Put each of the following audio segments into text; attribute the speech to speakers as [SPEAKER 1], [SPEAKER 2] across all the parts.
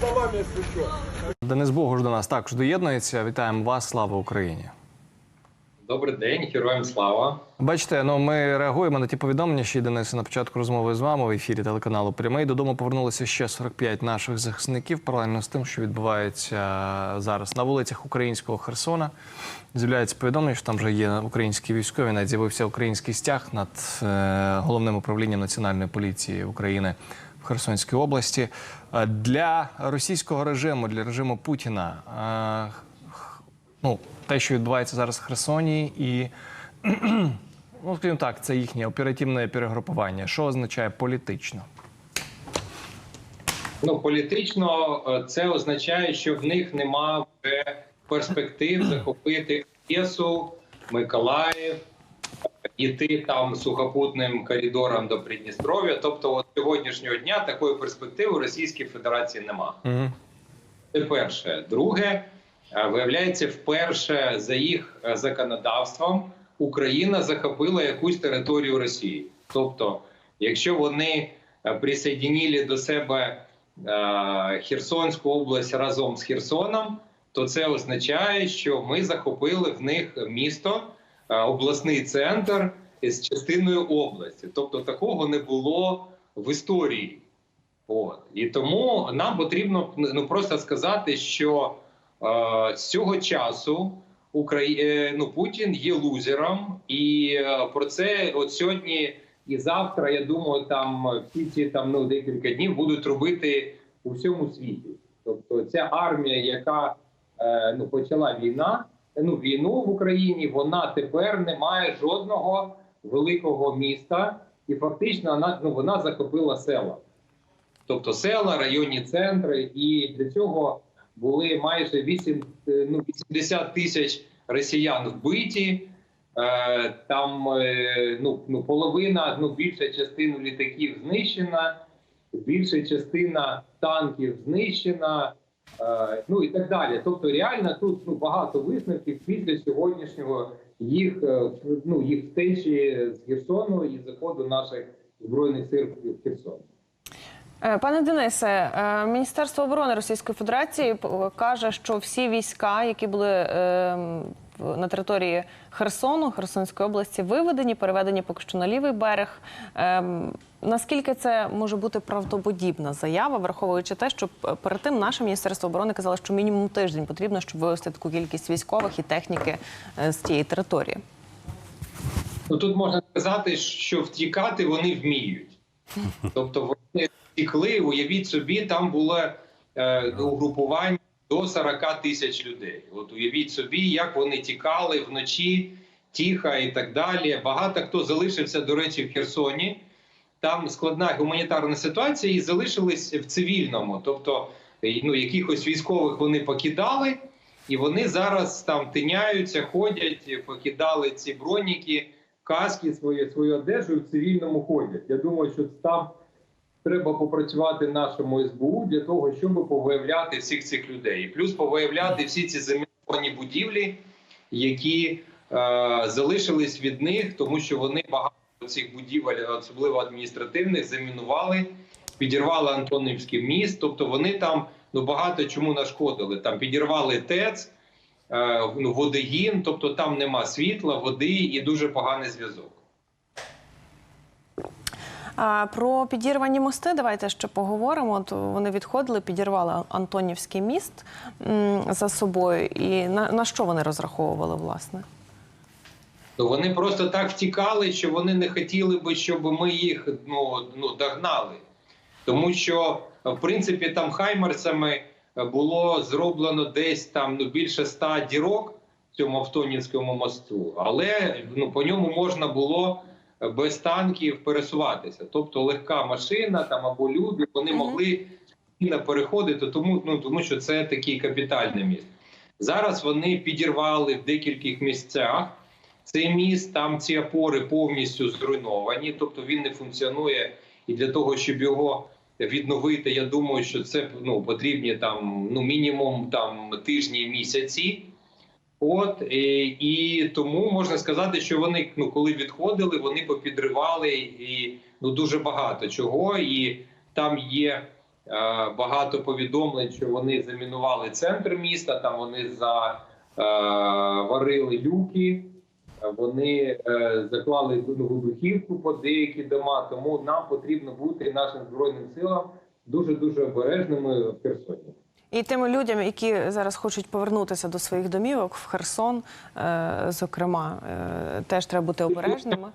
[SPEAKER 1] по вам, если что.
[SPEAKER 2] Денис Богуш до нас також доєднується. Вітаємо вас, слава Україні.
[SPEAKER 3] Добрий день, героям слава.
[SPEAKER 2] Бачите, ну ми реагуємо на ті повідомлення, що Денисе на початку розмови з вами в ефірі телеканалу Прямий. Додому повернулися ще 45 наших захисників. Паралельно з тим, що відбувається зараз на вулицях українського Херсона. З'являється повідомлення, що там вже є українські військові. Навіть з'явився український стяг над е, головним управлінням національної поліції України в Херсонській області. Е, Для російського режиму, для режиму Путіна. е, ну, те, що відбувається зараз в Херсоні, і ну, скажімо так, це їхнє оперативне перегрупування. Що означає політично?
[SPEAKER 3] Ну політично е, це означає, що в них нема вже перспектив захопити Одесу, Миколаїв, іти там сухопутним коридором до Придністров'я. Тобто, от сьогоднішнього дня такої перспективи у Російській Федерації нема.
[SPEAKER 2] Угу.
[SPEAKER 3] Це перше. Друге, е, виявляється, вперше за їх е, законодавством Україна захопила якусь територію Росії. Тобто, якщо вони е, присоединили до себе Херсонську область разом з Херсоном, то це означає, що ми захопили в них місто, обласний центр з частиною області. Тобто такого не було в історії. От і тому нам потрібно ну просто сказати, що е, з цього часу Украї... е, ну, Путін є лузером, і е, про це от сьогодні і завтра, я думаю, там всі ці там ну декілька днів будуть робити у всьому світі. Тобто, ця армія, яка е, ну почала війна, ну війну в Україні, вона тепер не має жодного великого міста, і фактично вона ну вона захопила села тобто села, районні центри, і для цього були майже 8, е, ну, 80 тисяч росіян вбиті. Е, Там е, ну, ну, половина, ну більша частина літаків знищена, більша частина танків знищена, ну і так далі. Тобто, реально тут ну, багато висновків після сьогоднішнього їх е, ну, їх втечі з Херсону і заходу наших збройних сил в Херсон.
[SPEAKER 4] Е, Пане Денисе, е, Міністерство оборони Російської Федерації каже, що всі війська, які були е, в- на території Херсону, Херсонської області, виведені, переведені поки що на лівий берег. Е, Наскільки це може бути правдоподібна заява, враховуючи те, що перед тим наше міністерство оборони казало, що мінімум тиждень потрібно, щоб вивести таку кількість військових і техніки е, з тієї території?
[SPEAKER 3] Ну тут можна сказати, що втікати вони вміють. Тобто вони втікли, уявіть собі, там було е, угрупування до 40 тисяч людей. От уявіть собі, як вони тікали вночі, тихо і так далі. Багато хто залишився, до речі, в Херсоні. Там складна гуманітарна ситуація, і залишились в цивільному. Тобто, е, ну якихось військових вони покидали, і вони зараз там тиняються, ходять, покидали ці броніки, каски свої, свою одежу і в цивільному ходять. Я думаю, що там треба попрацювати нашому СБУ для того, щоб повиявляти всіх цих людей. І плюс повиявляти всі ці заміновані будівлі, які е, залишились від них, тому що вони багато цих будівель, особливо адміністративних, замінували, підірвали Антонівський міст. Тобто вони там ну багато чому нашкодили. Там підірвали ТЕЦ, е, ну, водогін, тобто там нема світла, води і дуже поганий зв'язок.
[SPEAKER 4] А про підірвані мости давайте ще поговоримо. От вони відходили, підірвали Антонівський міст за собою. І на, на що вони розраховували, власне?
[SPEAKER 3] Вони просто так втікали, що вони не хотіли би, щоб ми їх ну, ну догнали. Тому що в принципі там хаймерсами було зроблено десь там ну більше ста дірок в цьому Автонівському мосту, але ну по ньому можна було без танків пересуватися. Тобто легка машина там або люди вони могли спокійно переходити, тому ну тому що це такий капітальний міст. Зараз вони підірвали в декількох місцях. Цей міст там ці опори повністю зруйновані, тобто він не функціонує. І для того, щоб його відновити, я думаю, що це ну потрібні там ну мінімум там тижні місяці. От і, і тому можна сказати, що вони ну коли відходили, вони попідривали і ну дуже багато чого. І там є багато повідомлень, що вони замінували центр міста. Там вони заварили люки, е, вони е, заклали ну, вибухівку по деякі дома. Тому нам потрібно бути нашим збройним силам дуже дуже обережними в Херсоні.
[SPEAKER 4] І тим людям, які зараз хочуть повернутися до своїх домівок в Херсон, е, зокрема, е, теж треба бути обережними.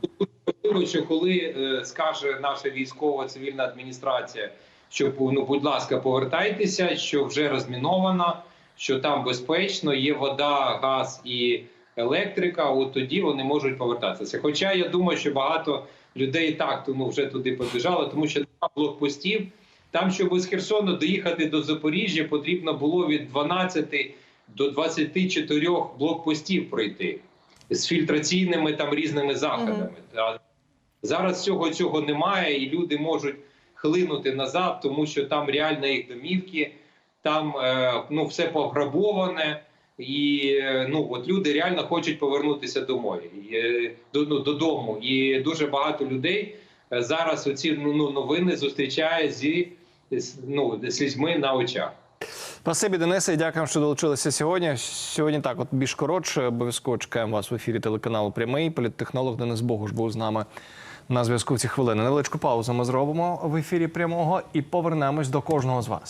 [SPEAKER 3] Що коли е, скаже наша військова цивільна адміністрація, що ну, будь ласка, повертайтеся, що вже розміновано, що там безпечно, є вода, газ і електрика. От тоді вони можуть повертатися. Хоча я думаю, що багато людей так ну, вже туди побіжали, тому що немає блокпостів. Там, щоб з Херсону доїхати до Запоріжжя, потрібно було від 12 до 24 блокпостів пройти з фільтраційними там різними заходами. Та Зараз цього цього немає, і люди можуть хлинути назад, тому що там реально їх домівки, там е, ну все пограбоване, і е, ну от люди реально хочуть повернутися домой і, е, до, ну, додому. І дуже багато людей зараз оці ну, ну, новини зустрічає зі ну, з людьми на очах.
[SPEAKER 2] Спасибі, Денисе, і дякуємо, що долучилися сьогодні. Сьогодні так, от більш коротше, обов'язково чекаємо вас в ефірі телеканалу Прямий. Політтехнолог Денис Богуш був з нами на зв'язку в ці хвилини. Невеличку паузу ми зробимо в ефірі прямого і повернемось до кожного з вас.